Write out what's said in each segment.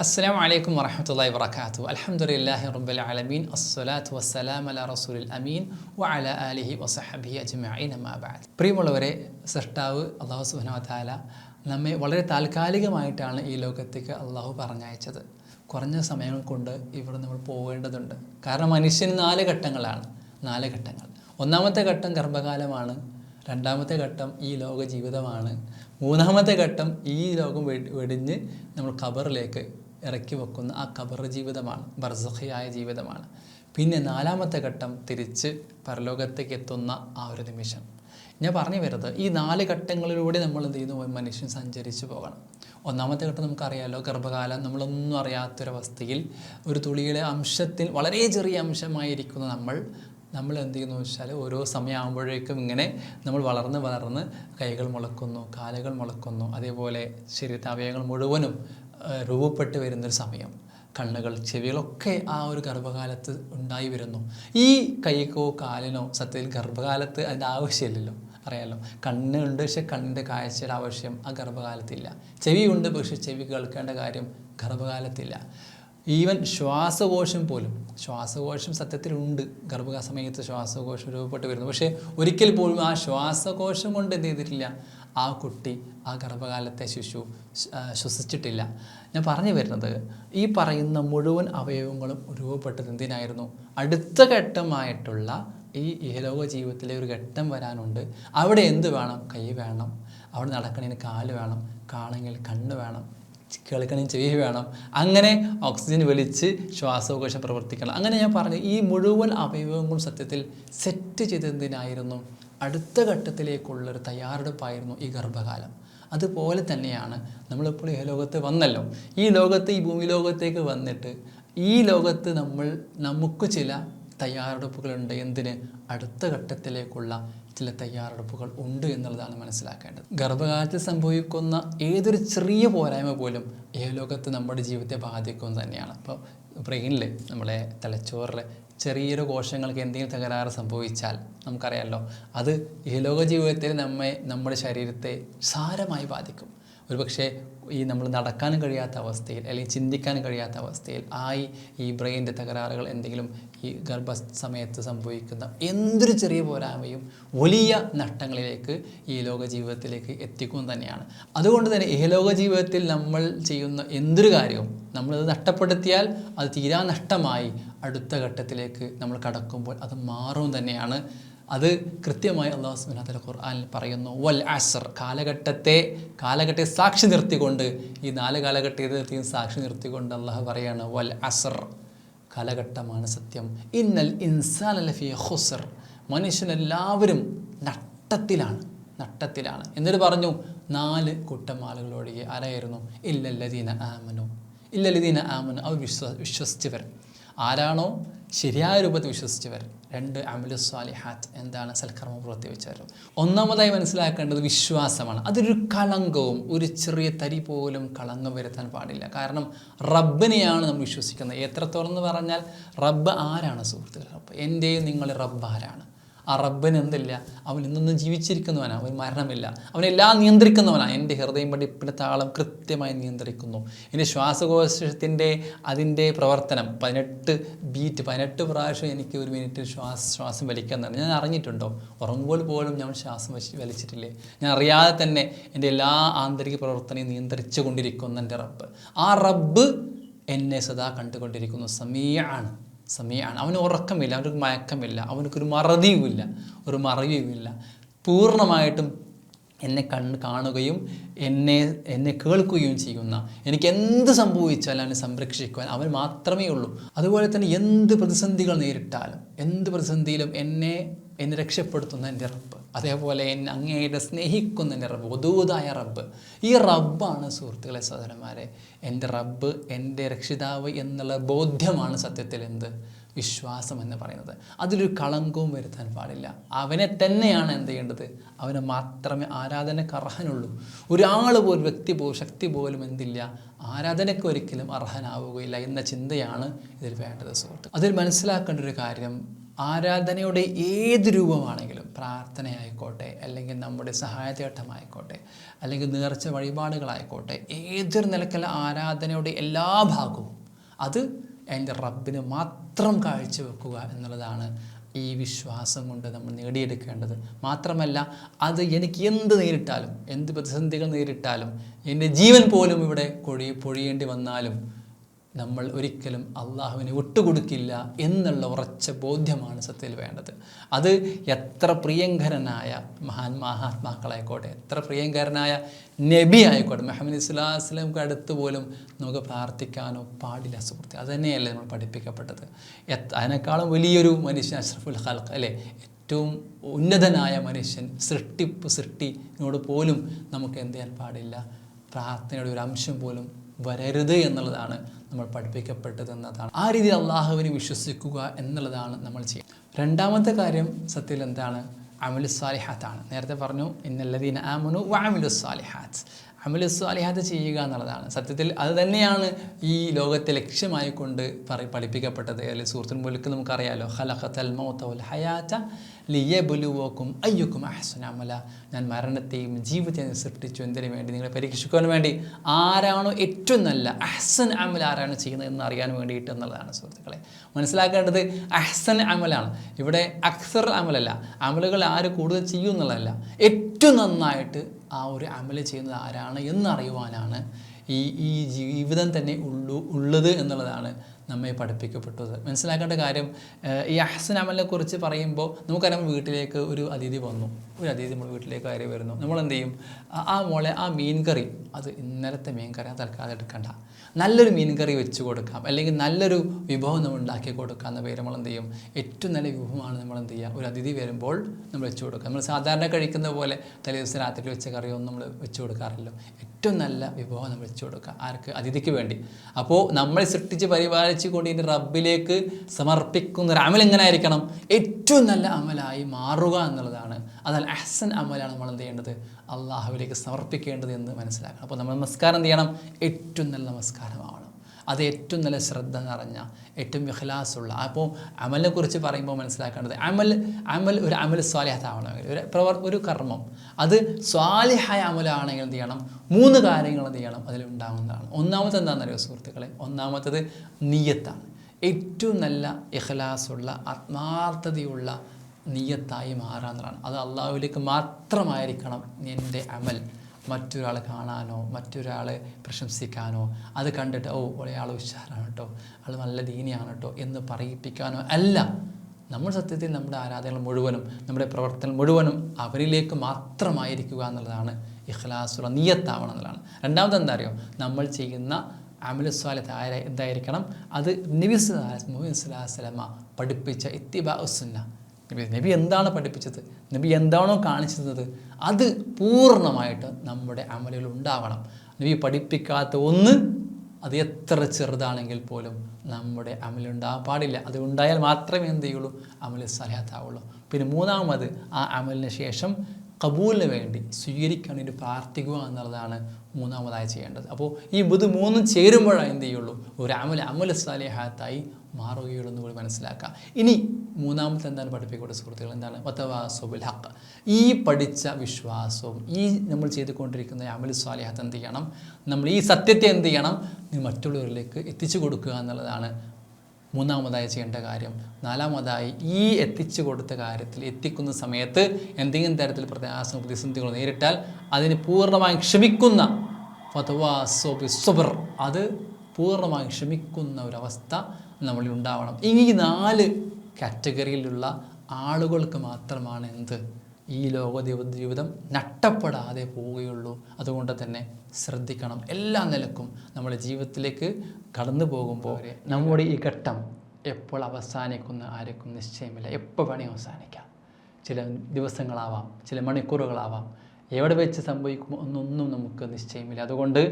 അസ്സാം വലൈക്കും വറഹമത്തല്ലാ വർക്കാത്തു അലഹമുല്ലാഹി റബ്ബൽ ആലമീൻ. അസ്സലാത്തു വസ്സലാം അല റസൂലിൽ അമീൻ. വ അല അലിഹി വസഹബി അജ്മീൻ അമ്മാബാദ് പ്രിയമുള്ളവരെ സൃഷ്ടാവ് അള്ളാഹു സുബ്ഹാനഹു വതആല നമ്മെ വളരെ താൽക്കാലികമായിട്ടാണ് ഈ ലോകത്തേക്ക് അള്ളാഹു പറഞ്ഞയച്ചത്. കുറഞ്ഞ സമയങ്ങൾ കൊണ്ട് ഇവിടെ നമ്മൾ പോകേണ്ടതുണ്ട് കാരണം മനുഷ്യന് നാല് ഘട്ടങ്ങളാണ്. നാല് ഘട്ടങ്ങൾ. ഒന്നാമത്തെ ഘട്ടം ഗർഭകാലമാണ്. രണ്ടാമത്തെ ഘട്ടം ഈ ലോക ജീവിതമാണ് മൂന്നാമത്തെ ഘട്ടം ഈ ലോകം വെടിഞ്ഞ് നമ്മൾ ഖബറിലേക്ക് ഇറക്കി വെക്കുന്ന ആ ഖബർ ജീവിതമാണ് ബർസഖിയായ ജീവിതമാണ്. പിന്നെ നാലാമത്തെ ഘട്ടം തിരിച്ച് പരലോകത്തേക്ക് എത്തുന്ന ആ ഒരു നിമിഷം. ഞാൻ പറഞ്ഞു വരുന്നത് ഈ നാല് ഘട്ടങ്ങളിലൂടെ നമ്മൾ എന്ത് ചെയ്യുന്നു? മനുഷ്യൻ സഞ്ചരിച്ചു പോകണം. ഒന്നാമത്തെ ഘട്ടം നമുക്കറിയാലോ ഗർഭകാലം. നമ്മളൊന്നും അറിയാത്തൊരവസ്ഥയിൽ ഒരു തുളിയുടെ അംശത്തിൽ വളരെ ചെറിയ അംശമായിരിക്കുന്ന നമ്മൾ. നമ്മൾ എന്ത് ചെയ്യുന്നു വെച്ചാൽ ഓരോ സമയമാകുമ്പോഴേക്കും ഇങ്ങനെ നമ്മൾ വളർന്ന് വളർന്ന് കൈകൾ മുളക്കുന്നു കാലുകൾ മുളക്കുന്നു. അതേപോലെ ശരീരത്തെ അവയവങ്ങൾ മുഴുവനും രൂപപ്പെട്ട് വരുന്നൊരു സമയം. കണ്ണുകൾ ചെവികളൊക്കെ ആ ഒരു ഗർഭകാലത്ത് ഉണ്ടായി വരുന്നു. ഈ കൈക്കോ കാലിനോ സത്യത്തിൽ ഗർഭകാലത്ത് അതിന്റെ ആവശ്യമില്ലല്ലോ. അറിയാലോ. കണ്ണുണ്ട് പക്ഷെ കണ്ണിന്റെ കാഴ്ചയുടെ ആവശ്യം ആ ഗർഭകാലത്തില്ല. ചെവിയുണ്ട് പക്ഷെ ചെവി കേൾക്കേണ്ട കാര്യം ഗർഭകാലത്തില്ല. ഈവൻ ശ്വാസകോശം പോലും ശ്വാസകോശം സത്യത്തിലുണ്ട്. ഗർഭകാല സമയത്ത് ശ്വാസകോശം രൂപപ്പെട്ട് വരുന്നു. പക്ഷേ ഒരിക്കൽ പോലും ആ ശ്വാസകോശം കൊണ്ട് എന്ത് ചെയ്തിട്ടില്ല? ആ കുട്ടി ആ ഗർഭകാലത്തെ ശിശു ശ്വ- ശ്വസിച്ചിട്ടില്ല. ഞാൻ പറഞ്ഞു വരുന്നത് ഈ പറയുന്ന മുഴുവൻ അവയവങ്ങളും രൂപപ്പെട്ടത് എന്തിനായിരുന്നു? അടുത്ത ഘട്ടമായിട്ടുള്ള ഈ ഇഹലോക ജീവിതത്തിലെ ഒരു ഘട്ടം വരാനുണ്ട്. അവിടെ എന്ത് വേണം? കൈ വേണം. അവിടെ നടക്കണതിന് കാൽ വേണം. കാണണമെങ്കിൽ കണ്ണ് വേണം. കേൾക്കണമെങ്കിൽ ചെവി വേണം. അങ്ങനെ ഓക്സിജൻ വലിച്ച് ശ്വാസകോശം പ്രവർത്തിക്കണം. അങ്ങനെ ഞാൻ പറഞ്ഞു ഈ മുഴുവൻ അവയവങ്ങളും സത്യത്തിൽ സെറ്റ് ചെയ്തതിനായിരുന്നു അടുത്ത ഘട്ടത്തിലേക്കുള്ളൊരു തയ്യാറെടുപ്പായിരുന്നു ഈ ഗർഭകാലം. അതുപോലെ തന്നെയാണ് നമ്മളിപ്പോൾ ഈ ലോകത്ത് വന്നല്ലോ. ഈ ലോകത്ത് ഈ ഭൂമി ലോകത്തേക്ക് വന്നിട്ട് ഈ ലോകത്ത് നമ്മൾ നമുക്ക് ചില തയ്യാറെടുപ്പുകളുണ്ട്. എന്തിന്? അടുത്ത ഘട്ടത്തിലേക്കുള്ള ചില തയ്യാറെടുപ്പുകൾ ഉണ്ട് എന്നുള്ളതാണ് മനസ്സിലാക്കേണ്ടത്. ഗർഭകാലത്തിൽ സംഭവിക്കുന്ന ഏതൊരു ചെറിയ പോരായ്മ പോലും ഈ ലോകത്ത് നമ്മുടെ ജീവിതത്തെ ബാധിക്കും തന്നെയാണ്. ഇപ്പോൾ ബ്രെയിനിൽ നമ്മളെ തലച്ചോറിലെ ചെറിയൊരു കോശങ്ങൾക്ക് എന്തെങ്കിലും തകരാറ് സംഭവിച്ചാൽ നമുക്കറിയാമല്ലോ അത് ഇഹലോക ജീവിതത്തിൽ നമ്മെ നമ്മുടെ ശരീരത്തെ സാരമായി ബാധിക്കും. ഒരുപക്ഷെ ഈ നമ്മൾ നടക്കാനും കഴിയാത്ത അവസ്ഥയിൽ അല്ലെങ്കിൽ ചിന്തിക്കാനും കഴിയാത്ത അവസ്ഥയിൽ ആയി ഈ ബ്രെയിന്റെ തകരാറുകൾ എന്തെങ്കിലും ഈ ഗർഭ സമയത്ത് സംഭവിക്കുന്ന എന്തൊരു ചെറിയ പോരായ്മയും വലിയ നഷ്ടങ്ങളിലേക്ക് ഈ ലോക ജീവിതത്തിലേക്ക് എത്തിക്കും തന്നെയാണ്. അതുകൊണ്ട് തന്നെ ഈ ലോക ജീവിതത്തിൽ നമ്മൾ ചെയ്യുന്ന എന്തൊരു കാര്യവും നമ്മളത് നഷ്ടപ്പെടുത്തിയാൽ അത് തീരാ നഷ്ടമായി അടുത്ത ഘട്ടത്തിലേക്ക് നമ്മൾ കടക്കുമ്പോൾ അത് മാറും തന്നെയാണ് അത് കൃത്യമായി അള്ളാഹു സുബ്ഹാനഹു ഖുർആനിൽ പറയുന്നു വൽ അസർ കാലഘട്ടത്തെ കാലഘട്ടത്തെ സാക്ഷി നിർത്തിക്കൊണ്ട് ഈ നാല് കാലഘട്ടത്തെയും സാക്ഷി നിർത്തിക്കൊണ്ട് അള്ളാഹു പറയാണ് വൽ അസർ കാലഘട്ടമാണ് സത്യം. ഇന്നൽ ഇൻസാൻ അലഫി ഹുസർ മനുഷ്യനെല്ലാവരും നട്ടത്തിലാണ് നട്ടത്തിലാണ്. എന്നിട്ട് പറഞ്ഞു നാല് കൂട്ടം ആളുകളോടെ ആരായിരുന്നു? ഇല്ലല്ലദീന ആമനു ഇല്ലല്ലദീന ആമനു അവർ വിശ്വ വിശ്വസിച്ചവർ ആരാണോ ശരിയായ രൂപത്തിൽ വിശ്വസിച്ചവർ രണ്ട് അമലു ഹാത്ത് എന്താണ് സൽക്കർമ്മ പ്രവർത്തിവെച്ചവരും ഒന്നാമതായി മനസ്സിലാക്കേണ്ടത് വിശ്വാസമാണ്. അതൊരു കളങ്കവും ഒരു ചെറിയ തരി പോലും കളങ്കം വരുത്താൻ പാടില്ല. കാരണം റബ്ബിനെയാണ് നമ്മൾ വിശ്വസിക്കുന്നത്. എത്രത്തോളം എന്ന് പറഞ്ഞാൽ റബ്ബ് ആരാണ് സുഹൃത്തുക്കൾ റബ്ബ് എന്റെയും നിങ്ങളുടെ റബ്ബ് ആരാണ്? ആ റബ്ബന് എന്തില്ല? അവൻ ഇന്നൊന്നും ജീവിച്ചിരിക്കുന്നവനാണ് അവൻ മരണമില്ല. അവനെല്ലാം നിയന്ത്രിക്കുന്നവനാണ് എന്റെ ഹൃദയം പഠിപ്പിന്റെ താളം കൃത്യമായി നിയന്ത്രിക്കുന്നു. എന്റെ ശ്വാസകോശത്തിന്റെ അതിന്റെ പ്രവർത്തനം പതിനെട്ട് ബീറ്റ് പതിനെട്ട് പ്രാവശ്യം എനിക്ക് ഒരു മിനിറ്റ് ശ്വാസ ശ്വാസം വലിക്കാന്നാണ് ഞാൻ അറിഞ്ഞിട്ടുണ്ടോ? ഉറങ്ങുമ്പോൾ പോലും ഞാൻ ശ്വാസം വലിച്ച് വലിച്ചിട്ടില്ലേ? ഞാൻ അറിയാതെ തന്നെ എന്റെ എല്ലാ ആന്തരിക പ്രവർത്തനയും നിയന്ത്രിച്ചു കൊണ്ടിരിക്കുന്ന എന്റെ റബ്ബ്. ആ റബ്ബ് എന്നെ സദാ കണ്ടുകൊണ്ടിരിക്കുന്നു. സമീയാണ് സമയമാണ്. അവന് ഉറക്കമില്ല അവനൊരു മയക്കമില്ല അവനക്കൊരു മറതിയുമില്ല ഒരു മറവിയുമില്ല പൂർണമായിട്ടും എന്നെ കണ്ണ് കാണുകയും എന്നെ എന്നെ കേൾക്കുകയും ചെയ്യുന്ന എനിക്ക് എന്ത് സംഭവിച്ചാലും അവനെ സംരക്ഷിക്കുവാൻ അവൻ മാത്രമേ ഉള്ളൂ. അതുപോലെ തന്നെ എന്ത് പ്രതിസന്ധികൾ നേരിട്ടാലും എന്ത് പ്രതിസന്ധിയിലും എന്നെ എന്നെ രക്ഷപ്പെടുത്തുന്ന എന്റെ റബ്ബ്. അതേപോലെ എന്നെ അങ്ങേയുടെ സ്നേഹിക്കുന്ന എന്റെ റബ്ബ് ഒതുവുതായ റബ്ബ്. ഈ റബ്ബാണ് സുഹൃത്തുക്കളെ സഹോദരന്മാരെ എന്റെ റബ്ബ് എന്റെ രക്ഷിതാവ് എന്നുള്ള ബോധ്യമാണ് സത്യത്തിൽ എന്ത്? വിശ്വാസം എന്ന് പറയുന്നത്. അതിലൊരു കളങ്കവും വരുത്താൻ പാടില്ല. അവനെ തന്നെയാണ് എന്ത് ചെയ്യേണ്ടത്? അവനെ മാത്രമേ ആരാധനയ്ക്ക് അർഹനുള്ളൂ. ഒരാൾ പോലും വ്യക്തി പോലും ശക്തി പോലും എന്തില്ല? ആരാധനയ്ക്ക് ഒരിക്കലും അർഹനാവുകയില്ല എന്ന ചിന്തയാണ് ഇതിൽ വേണ്ടത് സുഹൃത്ത് അതിൽ മനസ്സിലാക്കേണ്ട ഒരു കാര്യം ആരാധനയുടെ ഏത് രൂപമാണെങ്കിലും പ്രാർത്ഥനയായിക്കോട്ടെ അല്ലെങ്കിൽ നമ്മുടെ സഹായതേട്ടമായിക്കോട്ടെ അല്ലെങ്കിൽ നേർച്ച വഴിപാടുകളായിക്കോട്ടെ ഏതൊരു നിലക്കുള്ള ആരാധനയുടെ എല്ലാ ഭാഗവും അത് അതിന്റെ റബ്ബിന് മാത്രം കാഴ്ചവെക്കുക എന്നുള്ളതാണ് ഈ വിശ്വാസം കൊണ്ട് നമ്മൾ നേടിയെടുക്കേണ്ടത്. മാത്രമല്ല അത് എനിക്ക് എന്ത് നേരിട്ടാലും എന്ത് പ്രതിസന്ധികൾ നേരിട്ടാലും എന്റെ ജീവൻ പോലും ഇവിടെ കൊഴി പൊഴിയേണ്ടി വന്നാലും നമ്മൾ ഒരിക്കലും അള്ളാഹുവിനെ വിട്ടുകൊടുക്കില്ല എന്നുള്ള ഉറച്ച ബോധ്യമാണ് സത്യത്തിൽ വേണ്ടത്. അത് എത്ര പ്രിയങ്കരനായ മഹാൻ മഹാത്മാക്കളായിക്കോട്ടെ എത്ര പ്രിയങ്കരനായ നബി ആയിക്കോട്ടെ മെഹമ്മദ് ഇസ്ലാസ്ലംക്ക് അടുത്ത് പോലും നമുക്ക് പ്രാർത്ഥിക്കാനോ പാടില്ല സുഹൃത്തെ. അത് തന്നെയല്ലേ നമ്മൾ പഠിപ്പിക്കപ്പെട്ടത്. അതിനേക്കാളും വലിയൊരു മനുഷ്യൻ അഷ്റഫുൽ ഹൽക്ക് അല്ലേ? ഏറ്റവും ഉന്നതനായ മനുഷ്യൻ സൃഷ്ടിപ്പ് സൃഷ്ടിനോട് പോലും നമുക്ക് എന്ത് ചെയ്യാൻ പാടില്ല? പ്രാർത്ഥനയുടെ ഒരു അംശം പോലും വരരുത് എന്നുള്ളതാണ് നമ്മൾ പഠിപ്പിക്കപ്പെട്ടത് എന്നതാണ്. ആ രീതിയിൽ അള്ളാഹുവിനെ വിശ്വസിക്കുക എന്നുള്ളതാണ് നമ്മൾ ചെയ്യുന്നത്. രണ്ടാമത്തെ കാര്യം സത്യത്തിൽ എന്താണ്? അമിലുസ്വാലിഹാത്താണ് നേരത്തെ പറഞ്ഞു ഇന്നല്ലദീന ആമനു വഅമലു സാലിഹാത്ത് അമലു സാലിഹാത്ത് ചെയ്യുക എന്നുള്ളതാണ്. സത്യത്തിൽ അത് തന്നെയാണ് ഈ ലോകത്തെ ലക്ഷ്യമായിക്കൊണ്ട് പറ പഠിപ്പിക്കപ്പെട്ടത്. അല്ലെങ്കിൽ സുഹൃത്തുൽ മുൽക്ക് നമുക്കറിയാലോ ഹലഹത്തൽ മൗത്തൽ ഹയാത്ത ലിയബുലുവോക്കും അയ്യക്കും അഹ്സന അമല. ഞാൻ മരണത്തെയും ജീവിതത്തെയും സൃഷ്ടിച്ചു. എന്തിനു വേണ്ടി? നിങ്ങളെ പരീക്ഷിക്കുവാൻ വേണ്ടി. ആരാണോ ഏറ്റവും നല്ല അഹ്സൻ അമൽ ആരാണ് ചെയ്യുന്നത് എന്ന് അറിയാൻ വേണ്ടിയിട്ട് എന്നുള്ളതാണ് സുഹൃത്തുക്കളെ. മനസ്സിലാക്കേണ്ടത് അഹ്സൻ അമലാണ്. ഇവിടെ അക്സർ അമലല്ല. അമലുകൾ ആര് കൂടുതൽ ചെയ്യും എന്നുള്ളതല്ല. ഏറ്റവും നന്നായിട്ട് ആ ഒരു അമൽ ചെയ്യുന്നത് ആരാണ് എന്നറിയുവാനാണ് ഈ ഈ ജീവിതം തന്നെ ഉള്ളു ഉള്ളത് എന്നുള്ളതാണ്. നമ്മെ പഠിപ്പിക്കപ്പെട്ടത്. മനസ്സിലാക്കേണ്ട കാര്യം ഈ അഹ്സൻ അമലിനെ കുറിച്ച് പറയുമ്പോൾ നമുക്കറിയാം വീട്ടിലേക്ക് ഒരു അതിഥി വന്നു. ഒരു അതിഥി നമ്മൾ വീട്ടിലേക്ക് കയറി വരുന്നു. നമ്മൾ എന്ത് ചെയ്യും? ആ- മോളെ ആ മീൻ കറി അത് ഇന്നലത്തെ മീൻ കറി തൽക്കാലം എടുക്കണ്ട. നല്ലൊരു മീൻ കറി വെച്ച് കൊടുക്കാം. അല്ലെങ്കിൽ നല്ലൊരു വിഭവം നമ്മൾ ഉണ്ടാക്കി കൊടുക്കാം എന്ന പേര് നമ്മൾ എന്ത് ചെയ്യും? ഏറ്റവും നല്ല വിഭവമാണ് നമ്മൾ എന്ത് ചെയ്യുക? ഒരു അതിഥി വരുമ്പോൾ നമ്മൾ വെച്ച് കൊടുക്കുക. നമ്മൾ സാധാരണ കഴിക്കുന്ന പോലെ തലേദിവസം രാത്രി വെച്ച കറിയൊന്നും നമ്മൾ വെച്ച് കൊടുക്കാറില്ല ഏറ്റവും നല്ല വിഭവം നമ്മൾ വെച്ച് കൊടുക്കുക. ആർക്ക്? അതിഥിക്ക് വേണ്ടി. അപ്പോൾ നമ്മൾ സൃഷ്ടിച്ച് പരിപാലിച്ചു കൊണ്ട് ഇതിന്റെ റബ്ബിലേക്ക് സമർപ്പിക്കുന്ന ഒരു അമൽ എങ്ങനെ ആയിരിക്കണം ഏറ്റവും നല്ല അമലായി മാറുക എന്നുള്ളതാണ്. അതാൽ അഹ്സൻ അമലാണ് നമ്മൾ എന്ത് ചെയ്യേണ്ടത്? അള്ളാഹുവിലേക്ക് സമർപ്പിക്കേണ്ടത് എന്ന് മനസ്സിലാക്കണം. അപ്പോൾ നമ്മൾ നമസ്കാരം എന്ത് ചെയ്യണം? ഏറ്റവും നല്ല നമസ്കാരമാവണം അത് ഏറ്റവും നല്ല ശ്രദ്ധ നിറഞ്ഞ ഏറ്റവും വിഹ്ലാസുള്ള അപ്പോൾ അമലിനെ കുറിച്ച് പറയുമ്പോൾ മനസ്സിലാക്കേണ്ടത് അമൽ അമൽ ഒരു അമൽ സ്വാലിഹത്താവണമെങ്കിൽ ഒരു പ്രവർ ഒരു കർമ്മം. അത് സ്വാലിഹായ അമലാണെങ്കിൽ എന്ത് ചെയ്യണം? മൂന്ന് കാര്യങ്ങൾ എന്ത് ചെയ്യണം? അതിലുണ്ടാകുന്നതാണ് ഒന്നാമത്തെ എന്താണെന്നറിയോ സുഹൃത്തുക്കളെ? ഒന്നാമത്തത് നീയത്താണ്. ഏറ്റവും നല്ല ഇഖ്ലാസുള്ള ആത്മാർത്ഥതയുള്ള നീയത്തായി മാറാന്നതാണ് അത് അള്ളാഹുവിലേക്ക് മാത്രമായിരിക്കണം എന്റെ അമൽ. മറ്റൊരാളെ കാണാനോ മറ്റൊരാളെ പ്രശംസിക്കാനോ അത് കണ്ടിട്ട് ഓ ഒരാൾ ഉഷാറാണ് കേട്ടോ ആൾ നല്ല ദീനിയാണ് കേട്ടോ എന്ന് പറയിപ്പിക്കാനോ അല്ല. നമ്മൾ സത്യത്തിൽ നമ്മുടെ ആരാധനകൾ മുഴുവനും നമ്മുടെ പ്രവർത്തനം മുഴുവനും അവരിലേക്ക് മാത്രമായിരിക്കുക എന്നുള്ളതാണ് ഇഖ്ലാസുള്ള നീയത്താവണം എന്നുള്ളതാണ്. രണ്ടാമത് എന്താ അറിയോ? നമ്മൾ ചെയ്യുന്ന അമലു സ്വാലത്ത് ആര എന്തായിരിക്കണം? അത് നബി സ്വലാസ്ലമ പഠിപ്പിച്ച ഇത്തിബാ ഉസുന്ന നബി എന്താണ് പഠിപ്പിച്ചത്? നബി എന്താണോ കാണിച്ചത് അത് പൂർണമായിട്ട് നമ്മുടെ അമലുകൾ ഉണ്ടാവണം. നബി പഠിപ്പിക്കാത്ത ഒന്ന് അത് എത്ര ചെറുതാണെങ്കിൽ പോലും നമ്മുടെ അമലുണ്ടാകാൻ പാടില്ല. അത് ഉണ്ടായാൽ മാത്രമേ എന്ത് ചെയ്യുള്ളൂ? അമൽ സലഹത്താവുള്ളൂ പിന്നെ മൂന്നാമത് ആ അമലിന് ശേഷം കബൂലിന് വേണ്ടി സ്വീകരിക്കാൻ വേണ്ടി പ്രാർത്ഥിക്കുക എന്നുള്ളതാണ് മൂന്നാമതായി ചെയ്യേണ്ടത്. അപ്പോൾ ഈ ഇത് മൂന്നും ചേരുമ്പോഴാണ് എന്ത് ചെയ്യുള്ളൂ? ഒരു അമൽ അമൽ സാലിഹാത്തായി മാറുകയുള്ളൂ എന്ന് കൂടി മനസ്സിലാക്കുക ഇനി മൂന്നാമത്തെ എന്താണ് പഠിപ്പിക്കേണ്ട സുഹൃത്തുക്കൾ? എന്താണ്? വത്തവാസുബുൽ ഹക്ക് ഈ പഠിച്ച വിശ്വാസവും ഈ നമ്മൾ ചെയ്തുകൊണ്ടിരിക്കുന്ന അമൽ സ്വാലിഹത്ത് എന്ത് ചെയ്യണം? നമ്മൾ ഈ സത്യത്തെ എന്ത് ചെയ്യണം? മറ്റുള്ളവരിലേക്ക് എത്തിച്ചു കൊടുക്കുക എന്നുള്ളതാണ് മൂന്നാമതായി ചെയ്യേണ്ട കാര്യം. നാലാമതായി ഈ എത്തിച്ചു കൊടുത്ത കാര്യത്തിൽ എത്തിക്കുന്ന സമയത്ത് എന്തെങ്കിലും തരത്തിൽ പ്രയാസം പ്രതിസന്ധികൾ നേരിട്ടാൽ അതിന് പൂർണമായും ക്ഷമിക്കുന്ന ഫതവാ സോബി സുബർ. അത് പൂർണമായും ക്ഷമിക്കുന്ന ഒരവസ്ഥ നമ്മളിൽ ഉണ്ടാവണം. ഈ നാല് കാറ്റഗറിയിലുള്ള ആളുകൾക്ക് മാത്രമാണ് എന്ത്? ഈ ലോക ജീവിതം നഷ്ടപ്പെടാതെ പോവുകയുള്ളൂ. അതുകൊണ്ട് തന്നെ ശ്രദ്ധിക്കണം. എല്ലാ നിലക്കും നമ്മുടെ ജീവിതത്തിലേക്ക് കടന്നു പോകുമ്പോൾ നമ്മുടെ ഈ ഘട്ടം എപ്പോൾ അവസാനിക്കുന്ന ആർക്കും നിശ്ചയമില്ല. എപ്പോൾ വേണേ അവസാനിക്കാം. ചില ദിവസങ്ങളാവാം ചില മണിക്കൂറുകളാവാം. എവിടെ വെച്ച് സംഭവിക്കുമോ എന്നൊന്നും നമുക്ക് നിശ്ചയമില്ല. അതുകൊണ്ട്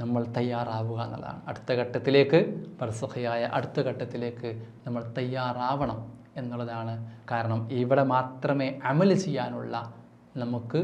നമ്മൾ തയ്യാറാവുക എന്നുള്ളതാണ്. അടുത്ത ഘട്ടത്തിലേക്ക് പ്രസഹയായ അടുത്ത ഘട്ടത്തിലേക്ക് നമ്മൾ തയ്യാറാവണം എന്നുള്ളതാണ് കാരണം. ഇവിടെ മാത്രമേ അമൽ ചെയ്യാനുള്ള നമുക്ക്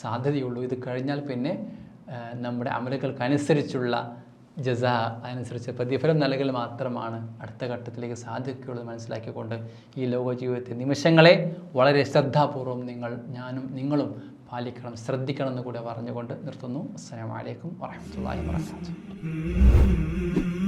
സാധ്യതയുള്ളൂ. ഇത് കഴിഞ്ഞാൽ പിന്നെ നമ്മുടെ അമലുകൾക്കനുസരിച്ചുള്ള ജസ അതനുസരിച്ച് പ്രതിഫലം നൽകൽ മാത്രമാണ് അടുത്ത ഘട്ടത്തിലേക്ക് സാധിക്കുകയുള്ളത് മനസ്സിലാക്കിക്കൊണ്ട് ഈ ലോക ജീവിതത്തെ നിമിഷങ്ങളെ വളരെ ശ്രദ്ധാപൂർവം നിങ്ങൾ ഞാനും നിങ്ങളും പാലിക്കണം ശ്രദ്ധിക്കണം എന്ന് കൂടെ പറഞ്ഞുകൊണ്ട് നിർത്തുന്നു. അസ്സലാമു അലൈക്കും വറഹ്മത്തുള്ളാഹി വാബറകാതുഹു.